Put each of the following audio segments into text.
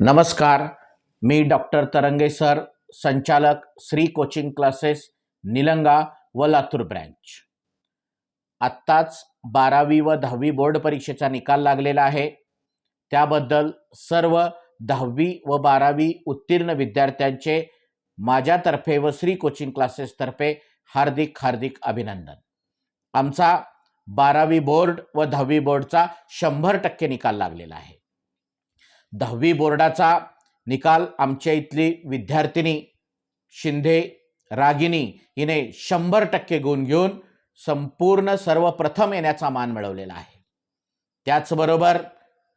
नमस्कार मी डॉक्टर तरंगे सर संचालक श्री कोचिंग क्लासेस निलंगा व लातूर ब्रँच. आत्ताच बारावी व दहावी बोर्ड परीक्षेचा निकाल लागलेला आहे. त्याबद्दल सर्व दहावी व बारावी उत्तीर्ण विद्यार्थ्यांचे माझ्यातर्फे व श्री कोचिंग क्लासेसतर्फे हार्दिक हार्दिक अभिनंदन. आमचा बारावी बोर्ड व दहावी बोर्डचा शंभर टक्के निकाल लागलेला आहे. दहावी बोर्डाचा निकाल आमच्या इथली विद्यार्थिनी शिंदे रागिनी हिने शंभर टक्के गुण घेऊन संपूर्ण सर्वप्रथम येण्याचा मान मिळवलेला आहे. त्याचबरोबर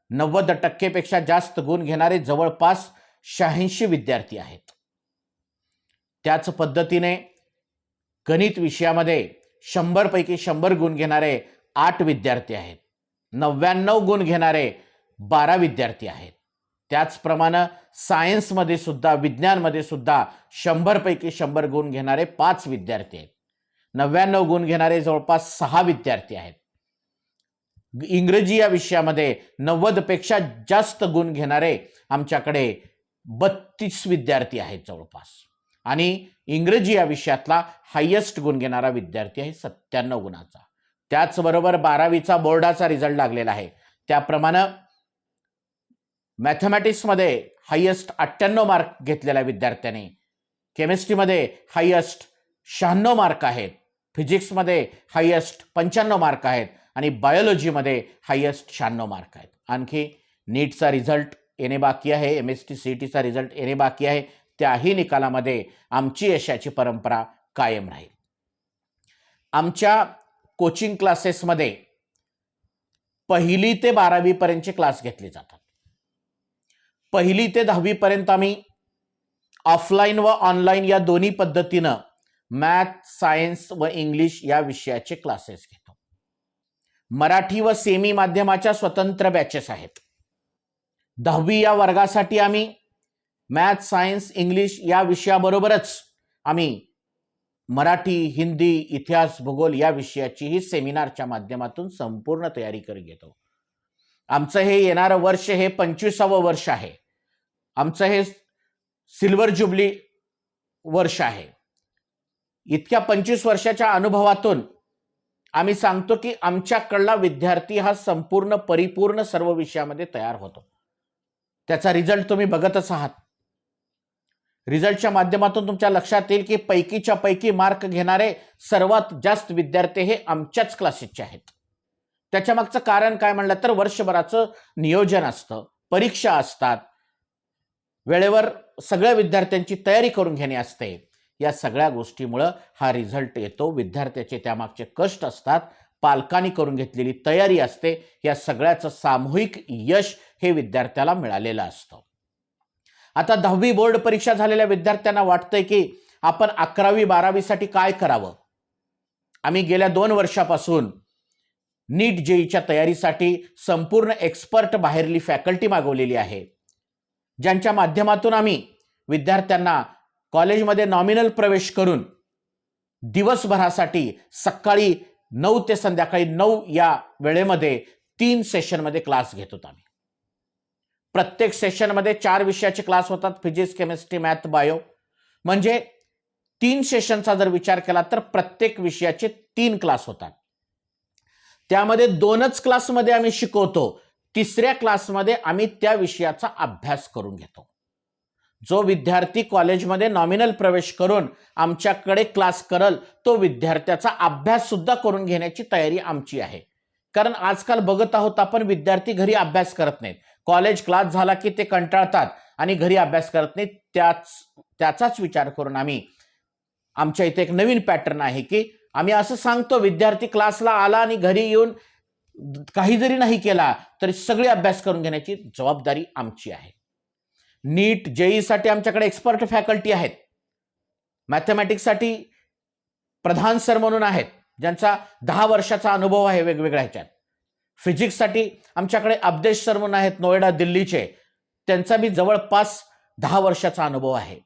नव्वद टक्केपेक्षा जास्त गुण घेणारे जवळपास शहाऐंशी विद्यार्थी आहेत. त्याच पद्धतीने गणित विषयामध्ये शंभरपैकी शंभर गुण घेणारे आठ विद्यार्थी आहेत. नव्याण्णव गुण घेणारे बारा विद्यार्थी आहेत. त्याचप्रमाणे सायन्समध्ये सुद्धा विज्ञानमध्ये सुद्धा शंभरपैकी शंभर गुण घेणारे पाच विद्यार्थी आहेत. नव्याण्णव गुण घेणारे जवळपास सहा विद्यार्थी आहेत. इंग्रजी या विषयामध्ये नव्वदपेक्षा जास्त गुण घेणारे आमच्याकडे बत्तीस विद्यार्थी आहेत जवळपास. आणि इंग्रजी या विषयातला हायेस्ट गुण घेणारा विद्यार्थी आहे सत्त्याण्णव गुणाचा. त्याचबरोबर बारावीचा बोर्डाचा रिझल्ट लागलेला आहे. त्याप्रमाणे मॅथमॅटिक्समध्ये हायेस्ट अठ्ठ्याण्णव मार्क घेतलेल्या विद्यार्थ्याने. केमिस्ट्रीमध्ये हायेस्ट शहाण्णव मार्क आहेत. फिजिक्समध्ये हायेस्ट पंच्याण्णव मार्क आहेत. आणि बायोलॉजीमध्ये हायेस्ट शहाण्णव मार्क आहेत. आणखी नीटचा रिझल्ट येणे बाकी आहे. एम एस टी सी टीचा रिझल्ट येणे बाकी आहे. त्याही निकालामध्ये आमची यशाची परंपरा कायम राहील. आमच्या कोचिंग क्लासेसमध्ये पहिली ते बारावीपर्यंतचे क्लास घेतले जातात. पहिली ते दहावीपर्यंत आम्ही ऑफलाईन व ऑनलाईन या दोन्ही पद्धतीनं मॅथ सायन्स व इंग्लिश या विषयाचे क्लासेस घेतो. मराठी व सेमी माध्यमाच्या स्वतंत्र बॅचेस आहेत. दहावी या वर्गासाठी आम्ही मॅथ सायन्स इंग्लिश या विषयाबरोबरच आम्ही मराठी हिंदी इतिहास भूगोल या विषयाचीही सेमिनारच्या माध्यमातून संपूर्ण तयारी करून घेतो. आमचं हे येणारं वर्ष हे पंचवीसावं वर्ष आहे. आमचं हे सिल्वर जुबली वर्ष आहे. इतक्या पंचवीस वर्षाच्या अनुभवातून आम्ही सांगतो की आमच्याकडला विद्यार्थी हा संपूर्ण परिपूर्ण सर्व विषयामध्ये तयार होतो. त्याचा रिझल्ट तुम्ही बघतच आहात. रिझल्टच्या माध्यमातून तुमच्या लक्षात येईल की पैकीच्या पैकी मार्क घेणारे सर्वात जास्त विद्यार्थी हे आमच्याच क्लासेसचे आहेत. त्याच्या मागचं कारण काय म्हणलं तर वर्षभराचं नियोजन असतं परीक्षा असतात वेळेवर सगळ्या विद्यार्थ्यांची तयारी करून घेणे असते. या सगळ्या गोष्टीमुळं हा रिझल्ट येतो. विद्यार्थ्याचे त्यामागचे कष्ट असतात. पालकांनी करून घेतलेली तयारी असते. या सगळ्याचं सामूहिक यश हे विद्यार्थ्याला मिळालेलं असतं. आता दहावी बोर्ड परीक्षा झालेल्या विद्यार्थ्यांना वाटतंय की आपण अकरावी बारावीसाठी काय करावं? आम्ही गेल्या दोन वर्षापासून नीट जेईच्या तयारीसाठी संपूर्ण एक्सपर्ट बाहेरली फॅकल्टी मागवलेली आहे. ज्यांच्या माध्यमातून आम्ही विद्यार्थ्यांना कॉलेजमध्ये नॉमिनल प्रवेश करून दिवसभरासाठी सकाळी नऊ ते संध्याकाळी नऊ या वेळेमध्ये तीन सेशनमध्ये क्लास घेत होतो आम्ही. प्रत्येक सेशनमध्ये चार विषयाचे क्लास होतात फिजिक्स केमिस्ट्री मॅथ बायो म्हणजे तीन सेशनचा जर विचार केला तर प्रत्येक विषयाचे तीन क्लास होतात. त्यामध्ये दोनच क्लासमध्ये आम्ही शिकवतो. तिसऱ्या क्लासमध्ये आम्ही त्या विषयाचा अभ्यास करून घेतो. जो विद्यार्थी कॉलेजमध्ये नॉमिनल प्रवेश करून आमच्याकडे क्लास करल तो विद्यार्थ्याचा अभ्यास सुद्धा करून घेण्याची तयारी आमची आहे. कारण आजकाल बघत आहोत आपण विद्यार्थी घरी अभ्यास करत नाहीत. कॉलेज क्लास झाला की ते कंटाळतात आणि घरी अभ्यास करत नाहीत. त्याच त्याचाच विचार करून आम्ही आमच्या इथे एक नवीन पॅटर्न आहे की आम्ही असं सांगतो विद्यार्थी क्लासला आला आणि घरी येऊन काही जरी नाही केला तरी सगळे अभ्यास करून घेण्याची जबाबदारी आमची आहे. नीट जेईसाठी आमच्याकडे एक्सपर्ट फॅकल्टी आहेत. मॅथमॅटिक्ससाठी प्रधान सर म्हणून आहेत. ज्यांचा दहा वर्षाचा अनुभव आहे वेगवेगळ्या ह्याच्यात. फिजिक्ससाठी आमच्याकडे अब्देश सर म्हणून आहेत नोएडा दिल्लीचे. त्यांचा बी जवळपास दहा वर्षाचा अनुभव आहे.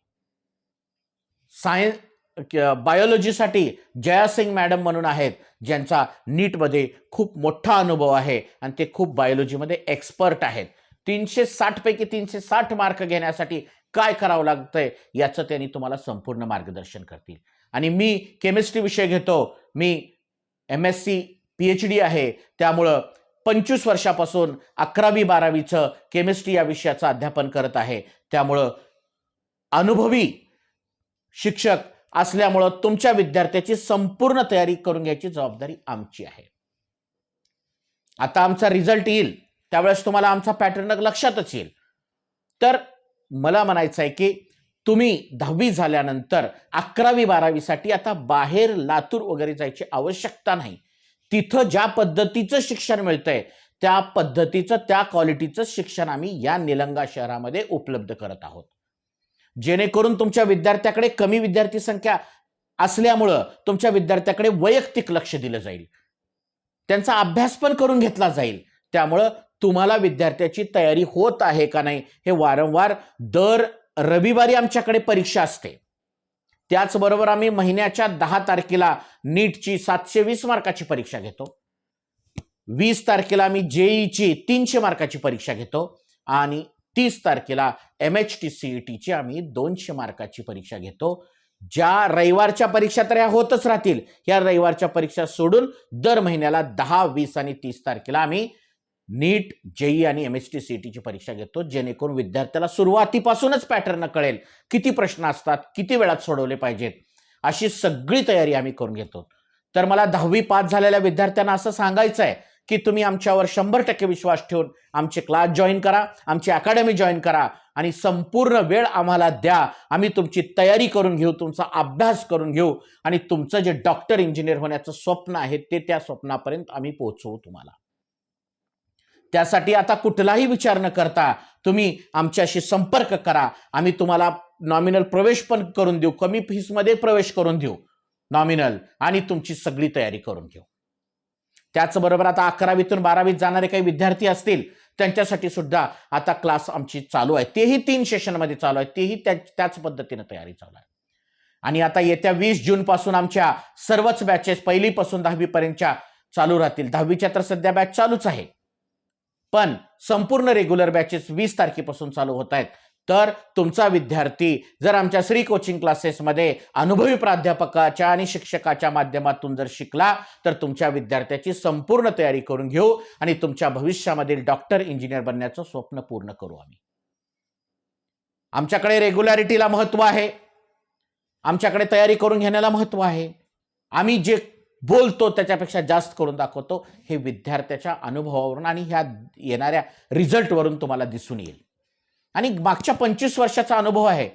सायन्स बायोलॉजीसाठी जयासिंग मॅडम म्हणून आहेत ज्यांचा नीटमध्ये खूप मोठा अनुभव आहे आणि ते खूप बायोलॉजीमध्ये एक्सपर्ट आहेत. तीनशे साठपैकी तीनशे साठ मार्क घेण्यासाठी काय करावं लागतंय याचं त्यांनी तुम्हाला संपूर्ण मार्गदर्शन करतील. आणि मी केमिस्ट्री विषय घेतो मी M S C P H D आहे त्यामुळं पंचवीस वर्षापासून अकरावी बारावीचं केमिस्ट्री या विषयाचं अध्यापन करत आहे. त्यामुळं अनुभवी शिक्षक असल्यामुळं तुमच्या विद्यार्थ्याची संपूर्ण तयारी करून घ्यायची जबाबदारी आमची आहे. आता आमचा रिझल्ट येईल त्यावेळेस तुम्हाला आमचा पॅटर्न लक्षातच येईल. तर मला म्हणायचं आहे की तुम्ही दहावी झाल्यानंतर अकरावी बारावीसाठी आता बाहेर लातूर वगैरे जायची आवश्यकता नाही. तिथं ज्या पद्धतीचं शिक्षण मिळतंय त्या पद्धतीचं त्या क्वालिटीचं शिक्षण आम्ही या निलंगा शहरामध्ये उपलब्ध करत आहोत. जेणेकरून तुमच्या विद्यार्थ्याकडे कमी विद्यार्थी संख्या असल्यामुळं तुमच्या विद्यार्थ्याकडे वैयक्तिक लक्ष दिलं जाईल. त्यांचा अभ्यास पण करून घेतला जाईल. त्यामुळं तुम्हाला विद्यार्थ्याची तयारी होत आहे का नाही हे वारंवार दर रविवारी आमच्याकडे परीक्षा असते. त्याचबरोबर आम्ही महिन्याच्या दहा तारखेला नीटची सातशे वीस मार्काची परीक्षा घेतो. वीस तारखेला आम्ही जेईची तीनशे मार्काची परीक्षा घेतो आणि तीस तारखेला M H T C E टीची आम्ही दोनशे मार्काची परीक्षा घेतो. ज्या रविवारच्या परीक्षा तर ह्या होतच राहतील. या रविवारच्या परीक्षा सोडून दर महिन्याला दहा वीस आणि तीस तारखेला आम्ही नीट जेई आणि एम एस टी सी टीची परीक्षा घेतो. जेणेकरून विद्यार्थ्याला सुरुवातीपासूनच पॅटर्न कळेल. किती प्रश्न असतात किती वेळात सोडवले पाहिजेत अशी सगळी तयारी आम्ही करून घेतो. तर मला दहावी पास झालेल्या विद्यार्थ्यांना असं सांगायचं आहे की तुम्ही आमच्यावर शंभर टक्के विश्वास ठेवून आमचे क्लास जॉईन करा आमची अकॅडमी जॉईन करा आणि संपूर्ण वेळ आम्हाला द्या. आम्ही तुमची तयारी करून घेऊ तुमचा अभ्यास करून घेऊ आणि तुमचं जे डॉक्टर इंजिनियर होण्याचं स्वप्न आहे ते त्या स्वप्नापर्यंत आम्ही पोहोचवू तुम्हाला. त्यासाठी आता कुठलाही विचार न करता तुम्ही आमच्याशी संपर्क करा. आम्ही तुम्हाला नॉमिनल प्रवेश पण करून देऊ कमी फीसमध्ये प्रवेश करून देऊ. नॉमिनल आणि तुमची सगळी तयारी करून घेऊ. त्याचबरोबर आता अकरावीतून बारावीत जाणारे काही विद्यार्थी असतील त्यांच्यासाठी सुद्धा आता क्लास आमची चालू आहे. तेही तीन सेशनमध्ये चालू आहे. तेही त्याच पद्धतीनं तयारी चालू आहे. आणि आता येत्या वीस जून पासून आमच्या सर्वच बॅचेस पहिलीपासून दहावीपर्यंतच्या चालू राहतील. दहावीच्या तर सध्या बॅच चालूच आहे. पण संपूर्ण रेग्युलर बॅचेस वीस तारखेपासून चालू होत आहेत. तर तुमचा विद्यार्थी जर आमच्या श्री कोचिंग क्लासेसमध्ये अनुभवी प्राध्यापकाच्या आणि शिक्षकाच्या माध्यमातून जर शिकला तर तुमच्या विद्यार्थ्याची संपूर्ण तयारी करून घेऊ आणि तुमच्या भविष्यामधील डॉक्टर इंजिनियर बनण्याचं स्वप्न पूर्ण करू आम्ही. आमच्याकडे रेग्युलॅरिटीला महत्त्व आहे. आमच्याकडे तयारी करून घेण्याला महत्त्व आहे. आम्ही जे बोलतो त्याच्यापेक्षा जास्त करून दाखवतो हे विद्यार्थ्याच्या अनुभवावरून आणि ह्या येणाऱ्या रिझल्टवरून तुम्हाला दिसून येईल. आणि मागच्या पंचवीस वर्षाचा अनुभव आहे.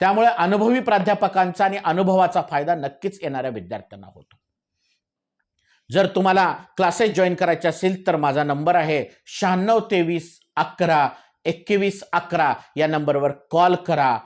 त्यामुळे अनुभवी प्राध्यापकांचा आणि अनुभवाचा फायदा नक्कीच येणाऱ्या विद्यार्थ्यांना होतो. जर तुम्हाला क्लासेस जॉईन करायचे असेल तर माझा नंबर आहे शहाण्णव तेवीस अकरा एकवीस अकरा या नंबरवर कॉल करा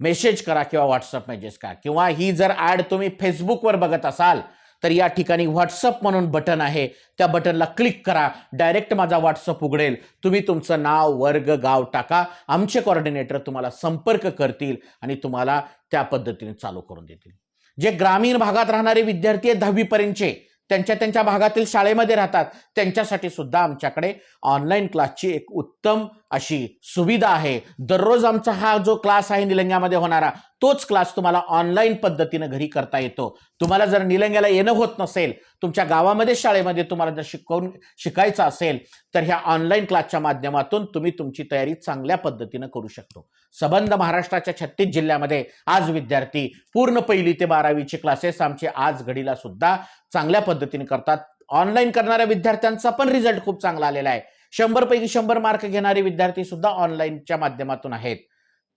मेसेज करा किंवा व्हॉट्सअप मेसेज करा. किंवा ही जर ॲड तुम्ही फेसबुकवर बघत असाल तर या ठिकाणी व्हॉट्सअप म्हणून बटन आहे. त्या बटनला क्लिक करा. डायरेक्ट माझा व्हॉट्सअप उघडेल. तुम्ही तुमचं नाव वर्ग गाव टाका. आमचे कॉर्डिनेटर तुम्हाला संपर्क करतील आणि तुम्हाला त्या पद्धतीने चालू करून देतील. जे ग्रामीण भागात राहणारे विद्यार्थी आहेत दहावीपर्यंतचे त्यांच्या त्यांच्या भागातील शाळेमध्ये राहतात. त्यांच्यासाठी सुद्धा आमच्याकडे ऑनलाईन क्लासची एक उत्तम अशी सुविधा आहे. दररोज आमचा हा जो क्लास आहे निलंग्यामध्ये होणारा तोच क्लास तुम्हाला ऑनलाईन पद्धतीनं घरी करता येतो. तुम्हाला जर निलंग्याला येणं होत नसेल तुमच्या गावामध्ये शाळेमध्ये तुम्हाला जर शिकवून शिकायचं असेल तर ह्या ऑनलाईन क्लासच्या माध्यमातून तुम्ही तुमची तयारी चांगल्या पद्धतीनं करू शकतो. सबंध महाराष्ट्राच्या छत्तीस जिल्ह्यामध्ये आज विद्यार्थी पूर्ण पहिली ते बारावीचे क्लासेस आमचे आज घडीला सुद्धा चांगल्या पद्धतीने करतात. ऑनलाईन करणाऱ्या विद्यार्थ्यांचा पण रिझल्ट खूप चांगला आलेला आहे. शंभर पैकी शंभर मार्क घेणारे विद्यार्थी सुद्धा ऑनलाईनच्या माध्यमातून आहेत.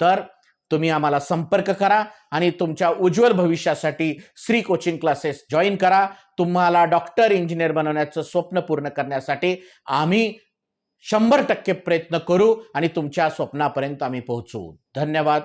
तर तुम्ही आम्हाला संपर्क करा आणि तुमच्या उज्ज्वल भविष्यासाठी श्री कोचिंग क्लासेस जॉईन करा. तुम्हाला डॉक्टर इंजिनियर बनवण्याचं स्वप्न पूर्ण करण्यासाठी आम्ही शंभर टक्के प्रयत्न करू आणि तुमच्या स्वप्नापर्यंत आम्ही पोहोचू. धन्यवाद.